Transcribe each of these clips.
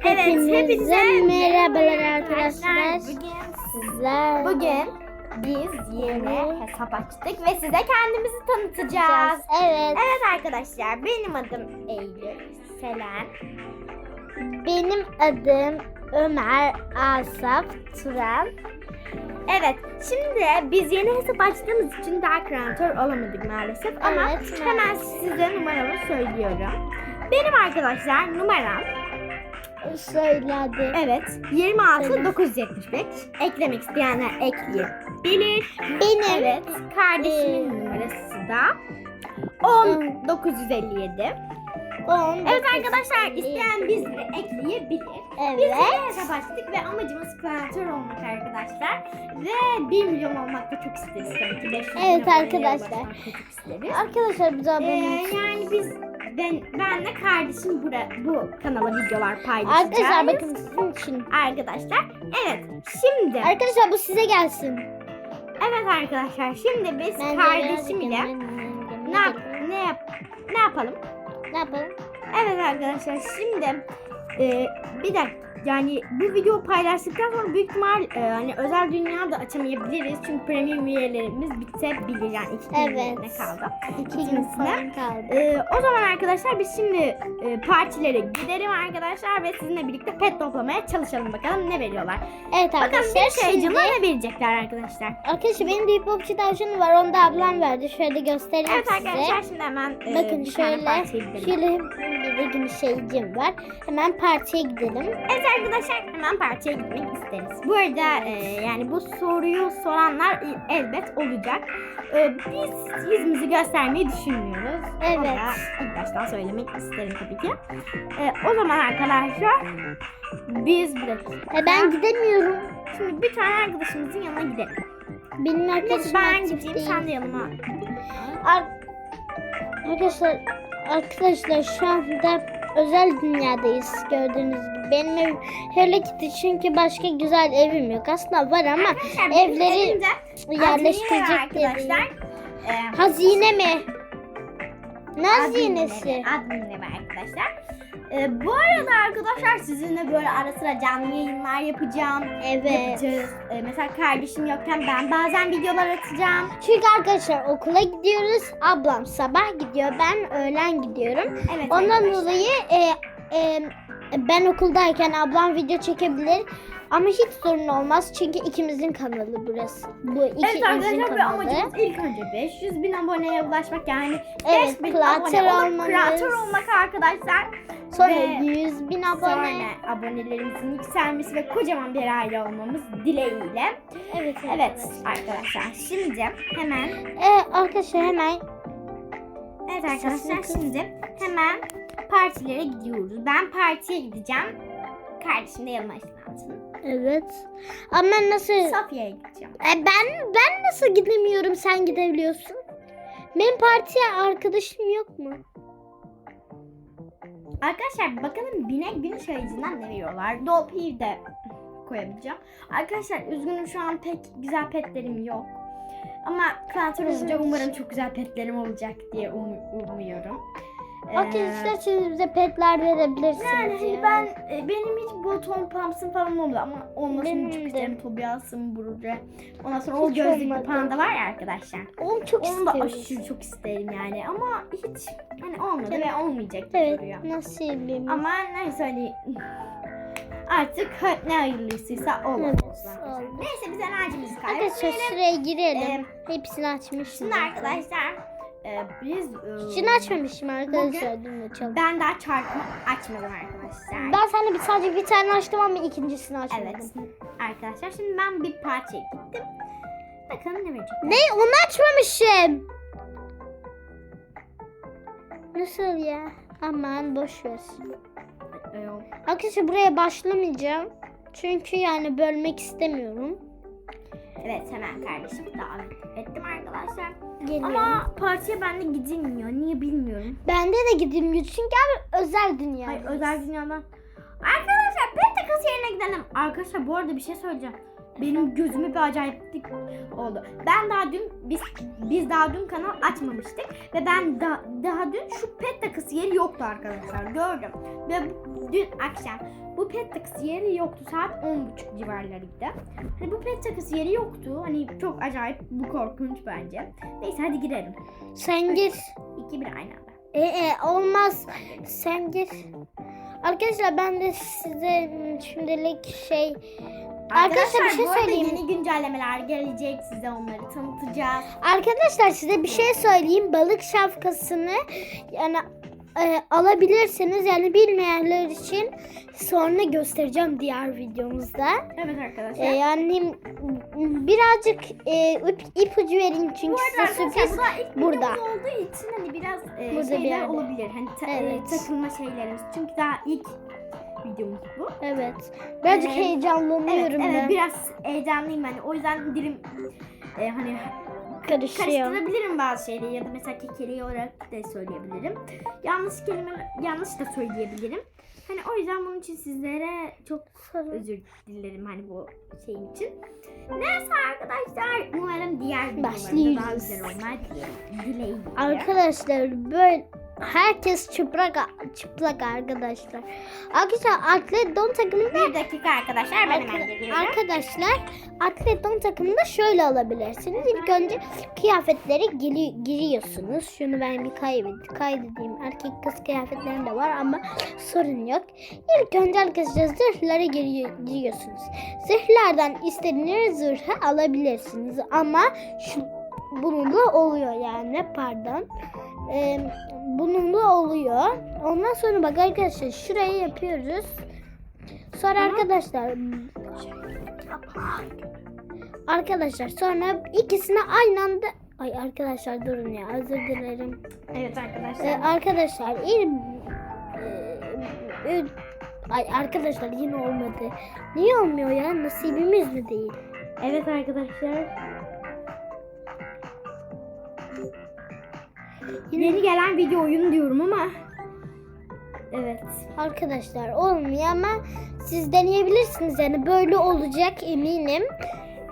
Hepinize hepinize merhabalar merhaba arkadaşlar. Bugün, Sizler bugün biz yeni hesap açtık ve size kendimizi tanıtacağız. Evet. Evet arkadaşlar benim adım Eylül Selen. Benim adım Ömer Asaf Turan. Evet şimdi biz yeni hesap açtığımız için daha kreatör olamadık maalesef ama Evet, hemen size numaramı söylüyorum. Benim arkadaşlar numaram Söyledim. evet 26 Söyle. 975. Eklemek isteyenler ekleyebilir. Benim Evet, kardeşimin Ee, numarası da 10 957. 10. Evet arkadaşlar, isteyen bizleri ekleyebilir. Biz Evet. yeni hesap açtık ve amacımız kreatör olmak arkadaşlar. Ve 1 milyon olmak da çok isteriz tabii ki. 500 Evet arkadaşlar. Arkadaşlar bize Ee, abone olun. yani biz ben benle kardeşim bura, bu kanala videolar paylaşacağız. Arkadaşlar bakın sizin için. Arkadaşlar, evet. Şimdi Arkadaşlar bu size gelsin. evet arkadaşlar, şimdi biz Ben de kardeşim ile ne yap ne yap ne yapalım? Ne yapalım? Evet arkadaşlar şimdi e, bir dakika yani bu video paylaştıktan sonra büyük ihtimal e, hani özel dünya da açamayabiliriz çünkü premium üyelerimiz bitebilir yani iki gün Evet. ne kaldı. İki gün falan kaldı. E, o zaman arkadaşlar biz şimdi e, partilere gidelim arkadaşlar ve sizinle birlikte pet toplamaya çalışalım bakalım ne veriyorlar. Evet Bakalım arkadaşlar bir şey şimdi... ne verecekler arkadaşlar. Arkadaşlar benim de hipopçu tavşanı var. Onu da ablam verdi. Şöyle göstereyim Evet size. arkadaşlar şimdi hemen e, Bakın bir şöyle şöyle bir gibi şeycim var. Hemen partiye gidelim. Evet arkadaşlar hemen partiye gitmek isteriz. Bu arada e, yani bu soruyu soranlar elbet olacak. E, biz yüzümüzü göstermeyi düşünmüyoruz. Evet. Onu da ilk baştan söylemek isterim tabii ki. E, o zaman arkadaşlar biz bir dakika. E ben gidemiyorum. Şimdi bir tane arkadaşımızın yanına gidelim. Benim arkadaşım ben gideyim değil. sen de yanıma. Ar- arkadaşlar arkadaşlar şu anda özel dünyadayız gördüğünüz gibi. Benim ev Hello Kitty çünkü başka güzel evim yok. Aslında var ama Arkadaşlar benim evleri elimde hazine var yerleştirecek arkadaşlar. değil. E, Hazine mi? Ne hazinesi? adminleri var arkadaşlar. Ee, bu arada arkadaşlar sizinle böyle ara sıra canlı yayınlar yapacağım. Evet. Yapacağız. Ee, mesela kardeşim yokken ben bazen videolar atacağım. Çünkü arkadaşlar okula gidiyoruz. Ablam sabah gidiyor. Ben öğlen gidiyorum. Evet Ondan arkadaşlar. dolayı e, e, ben okuldayken ablam video çekebilir. Ama hiç sorun olmaz çünkü ikimizin kanalı burası. Bu Evet ikimizin arkadaşlar ve amacımız ilk önce 500 bin aboneye ulaşmak yani Evet, 5000 kreatör abone olmamız. kreatör olmak arkadaşlar. Sonra ve 100 bin abone. Sonra abonelerimizin yükselmesi ve kocaman bir aile olmamız dileğiyle. Evet, Evet arkadaşlar şimdi hemen Evet arkadaşlar hemen Evet arkadaşlar şimdi hemen partilere gidiyoruz. Ben partiye gideceğim. Kardeşim de yanıma ışınlansın. evet. Ama nasıl Sofya'ya gideceğim. E ben ben nasıl gidemiyorum sen gidebiliyorsun? Benim partiye arkadaşım yok mu? Arkadaşlar bakalım binek gün sayıcından ne veriyorlar. Dolpi'yi de koyabileceğim. Arkadaşlar üzgünüm şu an pek güzel petlerim yok. Ama kreatör olunca umarım çok güzel petlerim olacak diye um- umuyorum. Ee, Arkadaşlar siz bize petler verebilirsiniz. Yani hani ben e, benim hiç buton pumps'ım falan olmuyor ama olmasını Benim çok isterim. Tobias'ım, Burcu. Ondan sonra o Hiç gözlüklü olmadı. panda var ya arkadaşlar. Onu çok Onu da aşırı çok isterim yani ama hiç hani olmadı ve olmayacak gibi Evet duruyor. nasibim. Ama neyse hani artık ne hayırlısıysa olur. Evet, arkadaşlar. Neyse biz enerjimizi Arkadaşlar kaybetmeyelim. şuraya girelim. Ee, Hepsini açmışım. Şimdi arkadaşlar e, biz e, açmamışım arkadaşlar. Dün açalım. ben daha çarpma açmadım arkadaşlar. Ben sana bir, sadece bir tane açtım ama ikincisini açmadım. Evet arkadaşlar şimdi ben bir partiye gittim. Bakalım ne verecek. Ne? Onu açmamışım. Nasıl ya? Aman boş ver. Ee, Arkadaşlar buraya başlamayacağım. Çünkü yani bölmek istemiyorum. Evet hemen kardeşim davet ettim arkadaşlar. Geliyorum. Ama partiye bende gidilmiyor. Niye bilmiyorum. Bende de gideyim çünkü abi özel dünya. Hayır özel dünyadan. Arkadaşlar pet takası yerine gidelim. Arkadaşlar bu arada bir şey söyleyeceğim. Benim gözüme bir acayiplik oldu. Ben daha dün biz biz daha dün kanal açmamıştık ve ben da, daha dün şu pet takısı yeri yoktu arkadaşlar gördüm. Ve dün akşam bu pet takısı yeri yoktu saat 10.30 civarlarıydı. Hani bu pet takısı yeri yoktu. Hani çok acayip bu korkunç bence. Neyse hadi girelim. Sen gir. İki bir aynı anda. E, e, olmaz. Sen gir. Arkadaşlar ben de size şimdilik şey Arkadaşlar, bir şey bu arada söyleyeyim. yeni güncellemeler gelecek. Size onları tanıtacağız. Arkadaşlar size bir şey söyleyeyim. Balık şapkasını yani e, alabilirsiniz. Yani bilmeyenler için sonra göstereceğim diğer videomuzda. Evet arkadaşlar. E, yani birazcık e, ip, ipucu vereyim çünkü Bu size sürpriz bu burada. olduğu için hani biraz e, Burada bir şeyler yerde. olabilir. Hani ta- e, Evet. takılma şeylerimiz. Çünkü daha ilk videomuz bu. Evet. Birazcık Evet. heyecanlanıyorum evet, evet ben. biraz heyecanlıyım hani. O yüzden dilim e, hani Karışıyor. karıştırabilirim bazı şeyleri ya da mesela kekeliği olarak da söyleyebilirim. Yanlış kelime yanlış da söyleyebilirim. Hani o yüzden bunun için sizlere çok özür dilerim hani bu şeyin için. Neyse arkadaşlar umarım diğer videolarda daha güzel olmaz dileğiyle. Arkadaşlar böyle herkes çıplak çıplak arkadaşlar. Arkadaşlar atlet don takımında Bir dakika arkadaşlar ben hemen geliyorum. arkadaşlar atlet don takımında şöyle alabilirsiniz. İlk önce kıyafetleri giri- giriyorsunuz. Şunu ben bir kaydet kaydedeyim. Erkek kız kıyafetlerim de var ama sorun yok. İlk önce arkadaşlar zırhları giri- giriyorsunuz. Zırhlardan istediğiniz zırhı alabilirsiniz ama şu bununla oluyor yani pardon. Ee, bununla oluyor. Ondan sonra bak arkadaşlar şurayı yapıyoruz. Sonra arkadaşlar Arkadaşlar sonra ikisini aynı anda Ay arkadaşlar durun ya özür dilerim. Evet Ee, arkadaşlar. arkadaşlar il Ee, Ay arkadaşlar yine olmadı. Niye olmuyor ya? Nasibimiz mi değil? Evet arkadaşlar. Yeni gelen video oyunu diyorum ama. Evet. Arkadaşlar olmuyor ama siz deneyebilirsiniz yani böyle olacak eminim.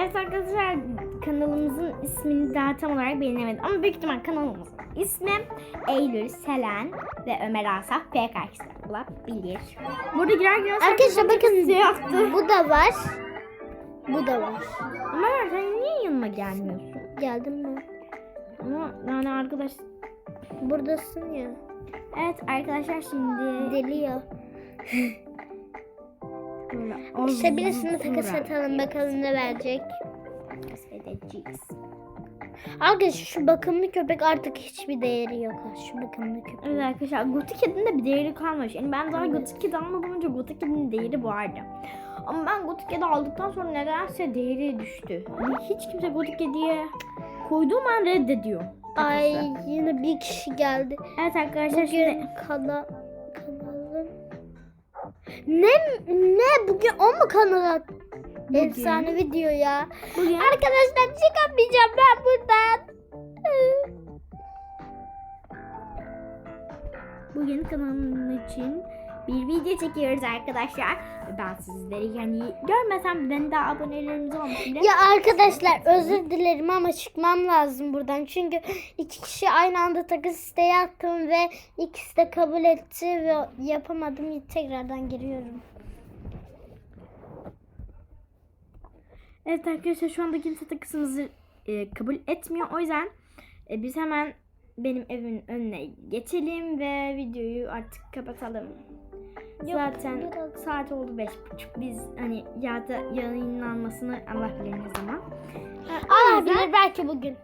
Evet arkadaşlar kanalımızın ismini daha tam olarak belirlemedim ama büyük ihtimal kanalımızın ismi Eylül, Selen ve Ömer Asaf F karşısında olabilir. Burada girer girmez Arkadaşlar bakın şey yaptı. bu da var. Bu da var. Ömer sen niye yanıma gelmiyorsun? Geldim mi? Ama yani arkadaş Buradasın ya. Evet arkadaşlar şimdi Deli ya. böyle İşte birisine uzun takas atalım bakalım ne verecek. Arkadaşlar şu bakımlı köpek artık hiçbir değeri yok. Şu bakımlı köpek. Evet arkadaşlar Gothic Kid'in de bir değeri kalmamış. Yani ben daha Evet. Gothic Kid almadan önce Gothic Kid'in değeri vardı. Ama ben Gothic Kid'i aldıktan sonra nedense değeri düştü. Hani hiç kimse Gothic Kid'e koyduğum an reddediyor. Ay yine bir kişi geldi. Evet arkadaşlar şimdi Bugün kana kanalım. Ne ne bugün o mu kanal Bugün- Efsane video ya. bugün Arkadaşlar çıkamayacağım ben buradan. bugün kanalım için bir video çekiyoruz arkadaşlar. Ben sizleri yani görmesem ben daha abonelerimiz olmuş bile. Ya arkadaşlar özür dilerim ama çıkmam lazım buradan. Çünkü iki kişi aynı anda takas isteği attım ve ikisi de kabul etti ve yapamadım. Tekrardan giriyorum. Evet arkadaşlar şu anda kimse takısımızı e, kabul etmiyor. O yüzden e, biz hemen benim evimin önüne geçelim ve videoyu artık kapatalım. Zaten saat oldu beş buçuk. Biz hani ya da yayınlanmasını Allah bilir ne zaman. Allah yüzden- bilir belki bugün.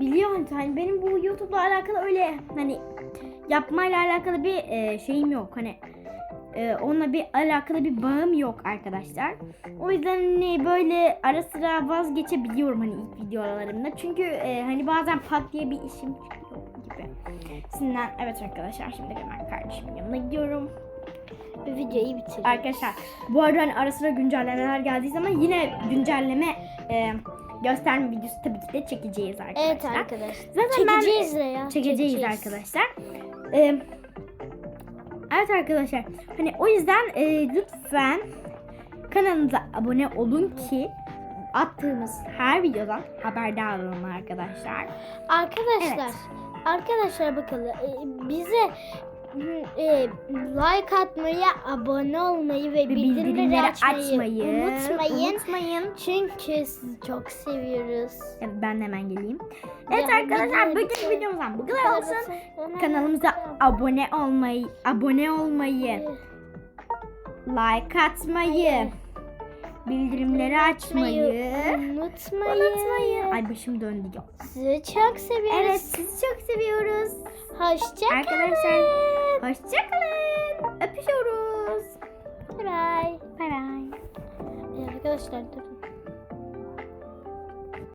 Biliyorum hani benim bu YouTube'la alakalı öyle hani yapmayla alakalı bir e, şeyim yok. Hani e, onunla bir alakalı bir bağım yok arkadaşlar. O yüzden hani böyle ara sıra vazgeçebiliyorum hani ilk videolarımda. Çünkü e, hani bazen pat diye bir işim çıkıyor gibi. Sizden evet arkadaşlar şimdi hemen kardeşimin yanına gidiyorum. Bu videoyu bitir. Arkadaşlar bu arada hani ara sıra güncellemeler geldiği zaman yine güncelleme e, gösterme videosu tabii ki de çekeceğiz arkadaşlar. Evet arkadaşlar. Zaten ben- Çekeceğiz de ya. çekeceğiz arkadaşlar. Ee, evet arkadaşlar. Hani o yüzden e, lütfen kanalımıza abone olun ki attığımız her videodan haberdar olun arkadaşlar. Arkadaşlar, Evet. arkadaşlar bakalım e, bize e, like atmayı, abone olmayı ve bildirimleri, bildirimleri açmayı, açmayı unutmayın. unutmayın. Çünkü sizi çok seviyoruz. Evet, ben hemen geleyim. Evet Ya, arkadaşlar bugün videomuzdan bu kadar olsun. Kanalımıza abone olmayı, abone olmayı, like atmayı, bildirimleri açmayı unutmayın. unutmayın. Ay başım döndü ya. Sizi çok seviyoruz. Evet sizi çok seviyoruz. Hoşça Arkadaşlar hoşçakalın. Öpüşüyoruz. Bye bye. Bay bay. Arkadaşlar durun.